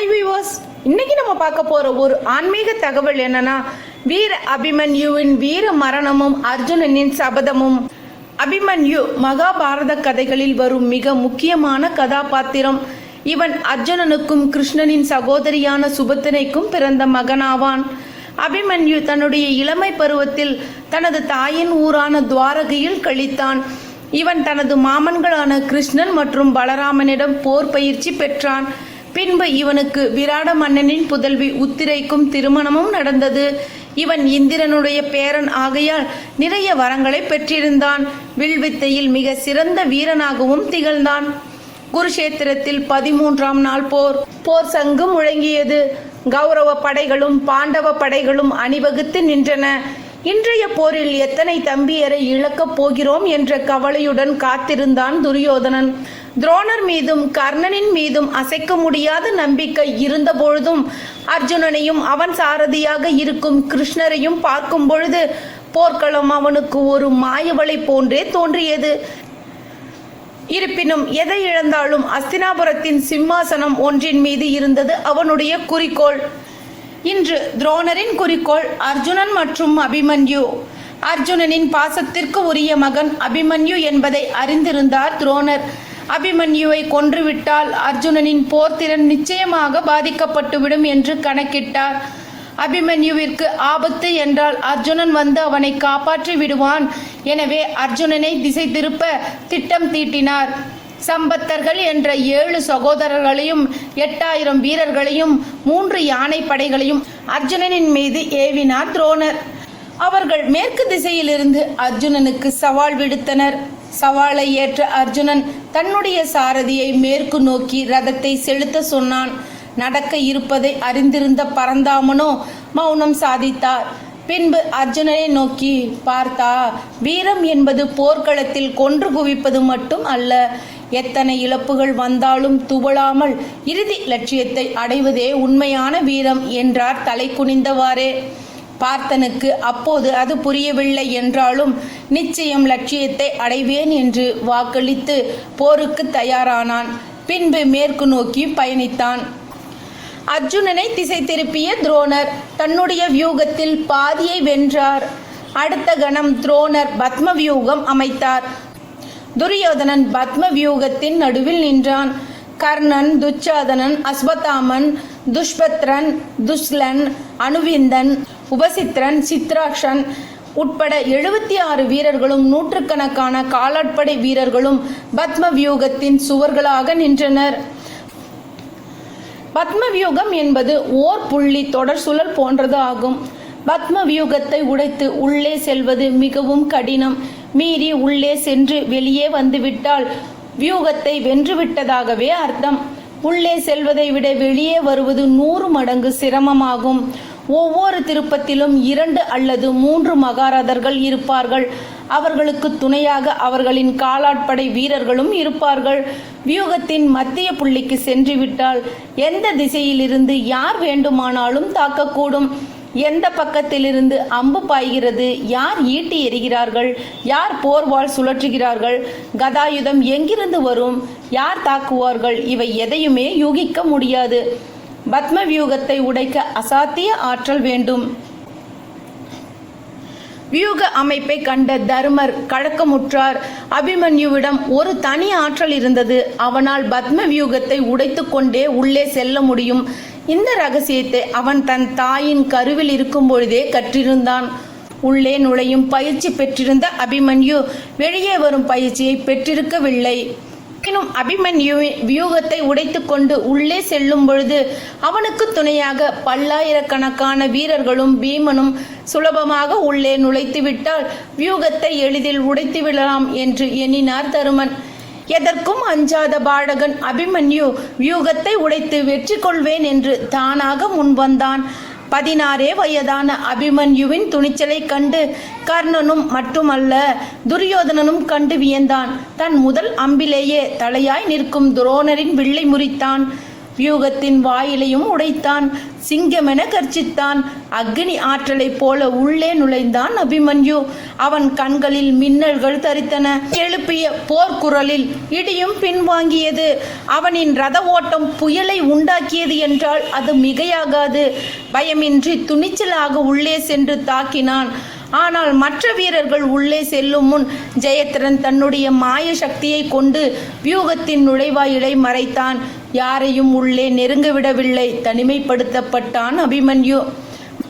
Hi viewers இன்னைக்கு நம்ம பார்க்க போற ஒரு ஆன்மீக தகவல் என்னன்னா வீர அபிமன்யுவின் வீர மரணமும் அர்ஜுனனின் சபதமும். அபிமன்யு மகாபாரத கதைகளில் வரும் மிக முக்கியமான கதாபாத்திரம். இவன் அர்ஜுனனுக்கும் கிருஷ்ணனின் சகோதரியான சுபத்திரைக்கும் பிறந்த மகனாவான். அபிமன்யு தன்னுடைய இளமை பருவத்தில் தனது தாயின் ஊரான துவாரகையில் கழித்தான். இவன் தனது மாமன்களான கிருஷ்ணன் மற்றும் பலராமனிடம் போர் பயிற்சி பெற்றான். பின்பு இவனுக்கு விராட மன்னனின் புதல்வி உத்திரைக்கும் திருமணமும் நடந்தது. இவன் இந்திரனுடைய பேரன் ஆகையால் நிறைய வரங்களை பெற்றிருந்தான். வில்வித்தையில் மிக சிறந்த வீரனாகவும் திகழ்ந்தான். குருஷேத்திரத்தில் பதிமூன்றாம் நாள் போர். போர் சங்கு முழங்கியது. கௌரவ படைகளும் பாண்டவ படைகளும் அணிவகுத்து நின்றன. இன்றைய போரில் எத்தனை தம்பியரை இழக்கப் போகிறோம் என்ற கவலையுடன் காத்திருந்தான் துரியோதனன். துரோணர் மீதும் கர்ணனின் மீதும் அசைக்க முடியாத நம்பிக்கை இருந்தபொழுதும் அர்ஜுனனையும் அவன் சாரதியாக இருக்கும் கிருஷ்ணரையும் பார்க்கும் பொழுது போர்க்களம் அவனுக்கு ஒரு மாயவளை போன்றே தோன்றியது. இருப்பினும் எதை இழந்தாலும் அஸ்தினாபுரத்தின் சிம்மாசனம் ஒன்றின் மீது இருந்தது அவனுடைய குறிக்கோள். இன்று துரோணரின் குறிக்கோள் அர்ஜுனன் மற்றும் அபிமன்யு. அர்ஜுனனின் பாசத்திற்கு உரிய மகன் அபிமன்யு என்பதை அறிந்திருந்தார் துரோணர். அபிமன்யுவை கொன்றுவிட்டால் அர்ஜுனனின் போர்த்திறன் நிச்சயமாக பாதிக்கப்பட்டுவிடும் என்று கணக்கிட்டார். அபிமன்யுவிற்கு ஆபத்து என்றால் அர்ஜுனன் வந்து அவனை காப்பாற்றி விடுவான். எனவே அர்ஜுனனை திசை திருப்ப திட்டம் தீட்டினார். சம்பத்தர்கள் என்ற ஏழு சகோதரர்களையும் எட்டாயிரம் வீரர்களையும் மூன்று யானை படைகளையும் அர்ஜுனனின் மீது ஏவினார் துரோணர். அவர்கள் மேற்கு திசையிலிருந்து அர்ஜுனனுக்கு சவால் விடுத்தனர். சவாலை ஏற்ற அர்ஜுனன் தன்னுடைய சாரதியை மேற்கு நோக்கி ரதத்தை செலுத்த சொன்னான். நடக்க இருப்பதை அறிந்திருந்த பரந்தாமனோ மௌனம் சாதித்தார். பின்பு அர்ஜுனனை நோக்கி பார்த்தா வீரம் என்பது போர்க்களத்தில் கொன்று குவிப்பது மட்டும் அல்ல. எத்தனை இழப்புகள் வந்தாலும் துவளாமல் இறுதி லட்சியத்தை அடைவதே உண்மையான வீரம் என்றார் தலை குனிந்தவாறே பார்த்தனுக்கு அப்போது அது புரியவில்லை என்றாலும் நிச்சயம் லட்சியத்தை அடைவேன் என்று வாக்களித்து போருக்கு தயாரானான். பின்பு மேற்கு நோக்கி பயணித்தான். அர்ஜுனனை திசை திருப்பிய துரோணர் தன்னுடைய வியூகத்தில் பாதியை வென்றார். அடுத்த கணம் துரோணர் பத்ம வியூகம் அமைத்தார். துரியோதனன் பத்ம வியூகத்தின் நடுவில் நின்றான். கர்ணன் துச்சாதனன் அஸ்வத்தாமன் துஷ்பத்ரன் துஷ்லன் அனுவிந்தன் உபசித்ரன் சித்ராக்ஷன் உட்பட எழுபத்தி ஆறு வீரர்களும் நூற்றுக்கணக்கான காலாட்படை வீரர்களும் பத்ம வியூகத்தின் சுவர்களாக நின்றனர். பத்ம வியூகம் என்பது ஓர் புள்ளி தொடர் சுழல் போன்றது ஆகும். பத்ம வியூகத்தை உடைத்து உள்ளே செல்வது மிகவும் கடினம். மீறி உள்ளே சென்று வெளியே வந்துவிட்டால் வியூகத்தை வென்றுவிட்டதாகவே அர்த்தம். உள்ளே செல்வதை விட வெளியே வருவது நூறு மடங்கு சிரமமாகும். ஒவ்வொரு திருப்பத்திலும் இரண்டு அல்லது மூன்று மகாரதர்கள் இருப்பார்கள். அவர்களுக்கு துணையாக அவர்களின் காலாட்படை வீரர்களும் இருப்பார்கள். வியூகத்தின் மத்திய புள்ளிக்கு சென்றுவிட்டால் எந்த திசையிலிருந்து யார் வேண்டுமானாலும் தாக்கக்கூடும். எந்த பக்கத்திலிருந்து அம்பு பாய்கிறது யார் ஈட்டி எறிகிறார்கள் யார் போர்வாள் சுழற்றுகிறார்கள் கதாயுதம் எங்கிருந்து வரும் யார் தாக்குவார்கள் இவை எதையுமே யூகிக்க முடியாது. பத்ம வியூகத்தை உடைக்க அசாத்திய ஆற்றல் வேண்டும். வியூக அமைப்பை கண்ட தருமர் கழக்கமுற்றார். அபிமன்யுவிடம் ஒரு தனி ஆற்றல் இருந்தது. அவனால் பத்ம வியூகத்தை உடைத்து கொண்டே உள்ளே செல்ல முடியும். இந்த ரகசியத்தை அவன் தன் தாயின் கருவில் இருக்கும் பொழுதே கற்றிருந்தான். உள்ளே நுழையும் பயிற்சி பெற்றிருந்த அபிமன்யு வெளியே வரும் பயிற்சியை பெற்றிருக்கவில்லை. எனும் அபிமன்யு வியூகத்தை உடைத்துக்கொண்டு உள்ளே செல்லும் பொழுது அவனுக்கு துணையாக பல்லாயிரக்கணக்கான வீரர்களும் பீமனும் சுலபமாக உள்ளே நுழைத்து விட்டால் வியூகத்தை எளிதில் உடைத்து விடலாம் என்று எண்ணினார் தருமன். எதற்கும் அஞ்சாத பாடகன் அபிமன்யு வியூகத்தை உடைத்து வெற்றி கொள்வேன் என்று தானாக முன்வந்தான் பதினாறே வயதான அபிமன்யுவின் துணிச்சலை கண்டு கர்ணனும் மட்டுமல்ல துரியோதனனும் கண்டு வியந்தான். தன் முதல் அம்பிலேயே தலையாய் நிற்கும் துரோணரின் வில்லை முறித்தான். வியூகத்தின் வாயிலையும் உடைத்தான். சிங்கமென கர்ச்சித்தான். அக்னி ஆற்றலைப் போல உள்ளே நுழைந்தான் அபிமன்யு. அவன் கண்களில் மின்னல்கள் தரித்தன. எழுப்பிய போர்க்குரலில் இடியும் பின்வாங்கியது. அவனின் ரத ஓட்டம் புயலை உண்டாக்கியது என்றால் அது மிகையாகாது. பயமின்றி துணிச்சலாக உள்ளே சென்று தாக்கினான். ஆனால் மற்ற வீரர்கள் உள்ளே செல்லும் முன் ஜெயத்ரன் தன்னுடைய மாய சக்தியை கொண்டு வியூகத்தின் நுழைவாயிலை மறைத்தான். யாரையும் உள்ளே நெருங்க விடவில்லை தனிமைப்படுத்தப்பட்டான் அபிமன்யு.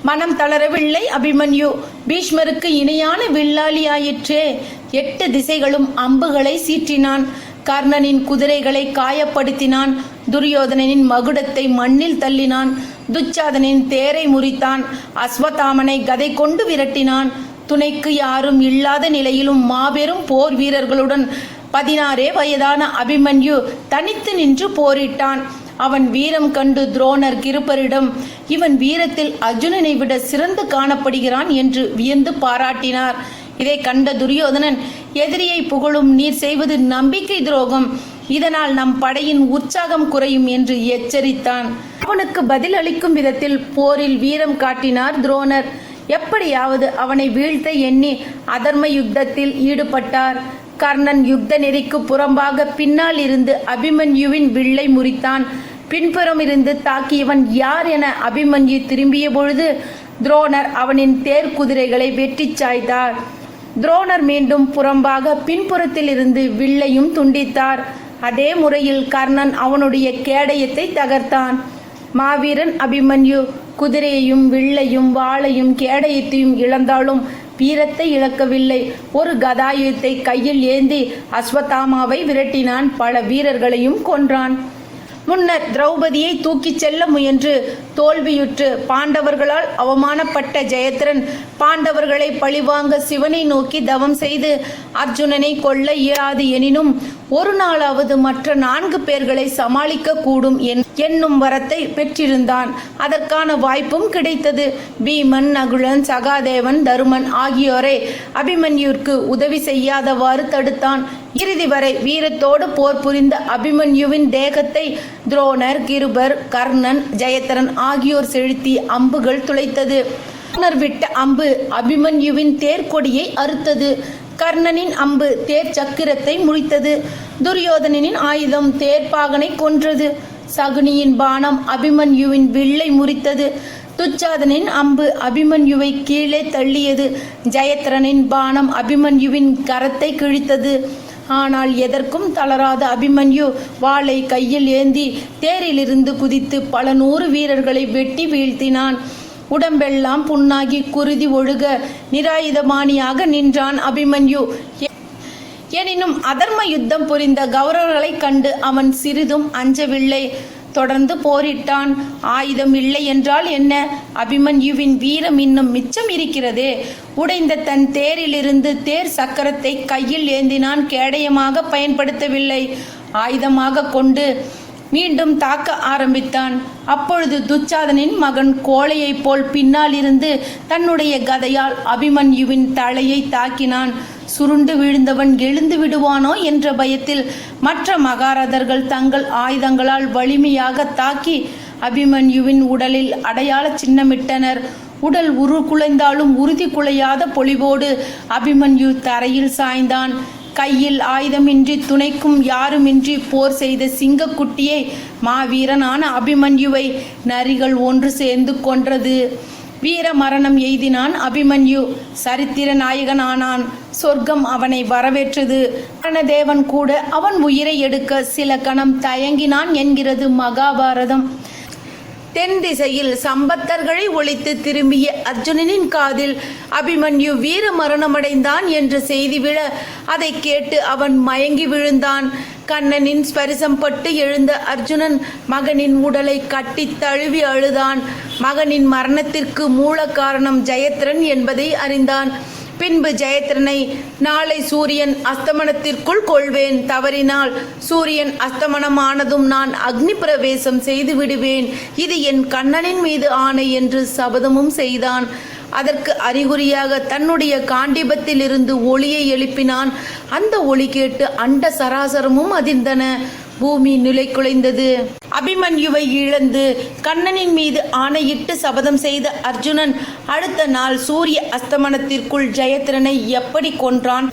மனம் தளரவில்லை அபிமன்யு. பீஷ்மருக்கு இணையான வில்லாளியாயிற்றே எட்டு திசைகளும் அம்புகளை சீற்றினான். கர்ணனின் குதிரைகளை காயப்படுத்தினான். துரியோதனனின் மகுடத்தை மண்ணில் தள்ளினான். துச்சாதனின் தேரை முறித்தான். அஸ்வதாமனை கதை கொண்டு விரட்டினான். துணைக்கு யாரும் இல்லாத நிலையிலும் மாபெரும் போர் வீரர்களுடன் பதினாறே வயதான அபிமன்யு தனித்து நின்று போரிட்டான். அவன் வீரம் கண்டு துரோணர் கிருப்பரிடம் இவன் வீரத்தில் அர்ஜுனனை விட சிறந்து காணப்படுகிறான் என்று வியந்து பாராட்டினார். இதை கண்ட துரியோதனன் எதிரியை புகழும் நீர் செய்வது நம்பிக்கை துரோகம். இதனால் நம் படையின் உற்சாகம் குறையும் என்று எச்சரித்தான். அவனுக்கு பதில் அளிக்கும் விதத்தில் போரில் வீரம் காட்டினார் துரோணர். எப்படியாவது அவனை வீழ்த்த எண்ணி அதர்ம யுத்தத்தில் ஈடுபட்டார். கர்ணன் யுத்த நெறிக்கு புறம்பாக பின்னால் இருந்து அபிமன்யுவின் வில்லை முறித்தான். பின்புறம் இருந்து தாக்கியவன் யார் என அபிமன்யு திரும்பிய பொழுது துரோணர் அவனின் தேர் குதிரைகளை வெட்டி சாய்த்தார். துரோணர் மீண்டும் புறம்பாக பின்புறத்தில் இருந்து வில்லையும் துண்டித்தார். அதே முறையில் கர்ணன் அவனுடைய கேடயத்தை தகர்த்தான். மாவீரன் அபிமன்யு குதிரையையும் வில்லையும் வாளையும் கேடயத்தையும் இழந்தாலும் வீரத்தை இழக்கவில்லை. ஒரு கதாயுத்தை கையில் ஏந்தி அஸ்வத்தாமாவை விரட்டினான். பல வீரர்களையும் கொன்றான். முன்னர் திரௌபதியை தூக்கிச் செல்ல முயன்று தோல்வியுற்று பாண்டவர்களால் அவமானப்பட்ட ஜெயத்ரன் பாண்டவர்களை பழிவாங்க சிவனை நோக்கி தவம் செய்து அர்ஜுனனை கொல்ல இயலாது எனினும் ஒரு நாளாவது மற்ற நான்கு பேர்களை சமாளிக்க கூடும் என்- என்னும் வரத்தை பெற்றிருந்தான். அதற்கான வாய்ப்பும் கிடைத்தது. பீமன் நகுலன் சகாதேவன் தருமன் ஆகியோரை அபிமன்யூர்க்கு உதவி செய்யாதவாறு தடுத்தான். இறுதி வரை வீரத்தோடு போர் புரிந்த அபிமன்யுவின் தேகத்தை துரோணர் கிருபர் கர்ணன் ஜெயத்தரன் ஆகியோர் செலுத்தி அம்புகள் துளைத்தது. துரோணர் விட்ட அம்பு அபிமன்யுவின் தேர்கொடியை அறுத்தது. கர்ணனின் அம்பு தேர் சக்கிரத்தை முறித்தது. துரியோதனனின் ஆயுதம் தேர்ப்பாகனை கொன்றது. சகுனியின் பானம் அபிமன்யுவின் வில்லை முறித்தது. துச்சாதனின் அம்பு அபிமன்யுவை கீழே தள்ளியது. ஜெயத்ரனின் பானம் அபிமன்யுவின் கரத்தை கிழித்தது. ஆனால் எதற்கும் தளராத அபிமன்யு வாளை கையில் ஏந்தி தேரிலிருந்து குதித்து பல நூறு வீரர்களை வெட்டி வீழ்த்தினான். உடம்பெல்லாம் புண்ணாகி குருதி ஒழுக நிராயுதபாணியாக நின்றான் அபிமன்யு. எனினும் அதர்ம யுத்தம் புரிந்த கௌரவர்களைக் கண்டு அவன் சிறிதும் அஞ்சவில்லை. தொடர்ந்து போரிட்டான். ஆயுதம் இல்லை என்றால் என்ன? அபிமன்யுவின் வீரம் இன்னும் மிச்சம் இருக்கிறதே. உடைந்த தன் தேரிலிருந்து தேர் சக்கரத்தை கையில் ஏந்தினான். கேடயமாக பயன்படுத்தவில்லை. ஆயுதமாக கொண்டு மீண்டும் தாக்க ஆரம்பித்தான். அப்பொழுது துச்சாதனின் மகன் கோழையைப் போல் பின்னால் இருந்து தன்னுடைய கதையால் அபிமன்யுவின் தலையை தாக்கினான். சுருண்டு விழுந்தவன் எழுந்து விடுவானோ என்ற பயத்தில் மற்ற மகாரதர்கள் தங்கள் ஆயுதங்களால் வலிமையாக தாக்கி அபிமன்யுவின் உடலில் அடையாள சின்னமிட்டனர். உடல் உரு குலைந்தாலும் உறுதி குலையாத பொலிவோடு அபிமன்யு தரையில் சாய்ந்தான். கையில் ஆயுதமின்றி துணைக்கும் யாருமின்றி போர் செய்த சிங்கக்குட்டியை மாவீரனான அபிமன்யுவை நரிகள் ஒன்று சேர்ந்து கொன்றது. வீர மரணம் எய்தினான் அபிமன்யு. சரித்திர நாயகனானான். சொர்க்கம் அவனை வரவேற்றது. கணதேவன் கூட அவன் உயிரை எடுக்க சில கணம் தயங்கினான் என்கிறது மகாபாரதம். தென் திசையில் சம்பத்தர்களை ஒழித்து திரும்பிய அர்ஜுனனின் காதில் அபிமன்யு வீர மரணமடைந்தான் என்ற செய்தி விழ அதை கேட்டு அவன் மயங்கி விழுந்தான். கண்ணனின் ஸ்பரிசம் பட்டு எழுந்த அர்ஜுனன் மகனின் உடலை கட்டி தழுவி அழுதான். மகனின் மரணத்திற்கு மூல காரணம் ஜெயத்ரன் என்பதை அறிந்தான். பின்பு ஜெயத்ரனை நாளை சூரியன் அஸ்தமனத்திற்குள் கொள்வேன். தவறினால் சூரியன் அஸ்தமனமானதும் நான் அக்னி பிரவேசம் செய்து விடுவேன். இது என் கண்ணனின் மீது ஆணை என்று சபதமும் செய்தான். அதற்கு அறிகுறியாக தன்னுடைய காண்டிபத்திலிருந்து ஒளியை எழுப்பினான். அந்த ஒளி கேட்டு அண்ட சராசரமும் அதிர்ந்தன. பூமி நிலை குலைந்தது. அபிமன்யுவை இழந்து கண்ணனின் மீது ஆணையிட்டு சபதம் செய்த அர்ஜுனன் அடுத்த நாள் சூரிய அஸ்தமனத்திற்குள் ஜெயத்ரனை எப்படி கொன்றான்?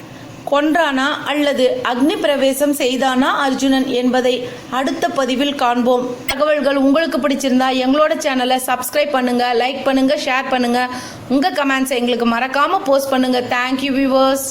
கொன்றானா அல்லது அக்னி பிரவேசம் செய்தானா அர்ஜுனன் என்பதை அடுத்த பதிவில் காண்போம். தகவல்கள் உங்களுக்கு பிடிச்சிருந்தா எங்களோட சேனலை சப்ஸ்கிரைப் பண்ணுங்க லைக் பண்ணுங்க ஷேர் பண்ணுங்க. உங்க கமெண்ட்ஸ் எங்களுக்கு மறக்காம போஸ்ட் பண்ணுங்க. Thank you viewers